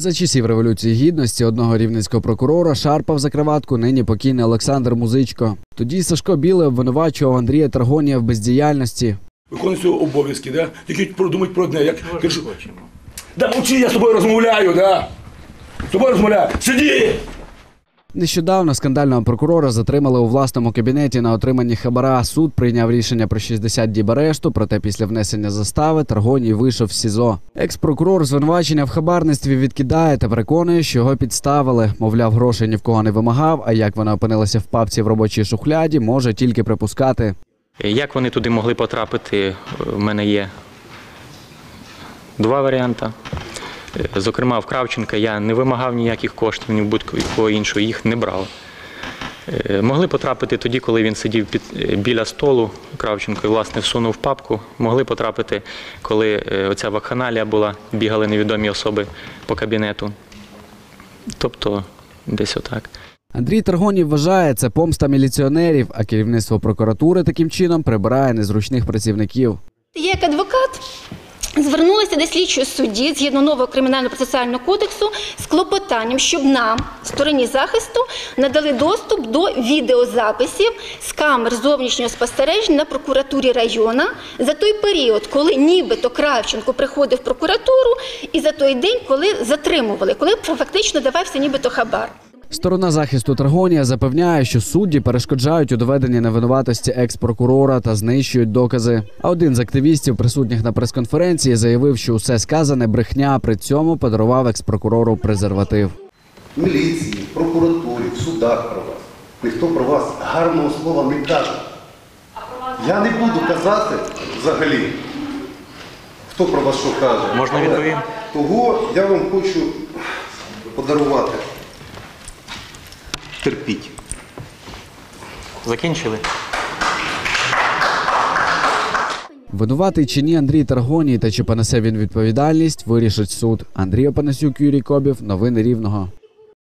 За часів революції гідності одного рівненського прокурора шарпав за криватку нині покійний Олександр Музичко. Тоді Сашко Біле обвинувачував Андрія Таргонія в бездіяльності. Виконує свої обов'язки, да? тільки продумать про одне. Як кажу, да мовчи, я з тобою розмовляю, да? З тобою розмовляю. Сиди! Нещодавно скандального прокурора затримали у власному кабінеті на отриманні хабара. Суд прийняв рішення про 60 діб арешту. Проте після внесення застави Таргоній вийшов з СІЗО. Екс-прокурор звинувачення в хабарництві відкидає та переконує, що його підставили. Мовляв, грошей ні в кого не вимагав. А як вона опинилася в папці в робочій шухляді, може тільки припускати. Як вони туди могли потрапити, у мене є два варіанти. Зокрема, в Кравченка я не вимагав ніяких коштів, ні в будь-кого іншого, їх не брав. Е, Могли потрапити тоді, коли він сидів під, е, біля столу Кравченко і власне всунув папку. Могли потрапити, коли е, оця вакханалія була, бігали невідомі особи по кабінету. Тобто, десь отак. Андрій Таргоній вважає це помста міліціонерів, а керівництво прокуратури таким чином прибирає незручних працівників. Як адвокат звернулася до слідчого судді згідно нового кримінально-процесуального кодексу з клопотанням, щоб нам, стороні захисту, надали доступ до відеозаписів з камер зовнішнього спостереження на прокуратурі району за той період, коли нібито Кравченко приходив в прокуратуру, і за той день, коли затримували, коли фактично давався нібито хабар. Сторона захисту Таргонія запевняє, що судді перешкоджають у доведенні невинуватості екс-прокурора та знищують докази. А один з активістів, присутніх на прес-конференції, заявив, що усе сказане брехня, при цьому подарував екс-прокурору презерватив. В міліції, прокуратурі, в судах про вас. Ніхто про вас гарного слова не каже. Я не буду казати взагалі, хто про вас що каже. Можна відповім? Того я вам хочу подарувати. Терпіть. Закінчили? Винуватий чи ні Андрій Таргоній та чи понесе він відповідальність, вирішить суд. Андрій Опанасюк, Юрій Кобів. Новини Рівного.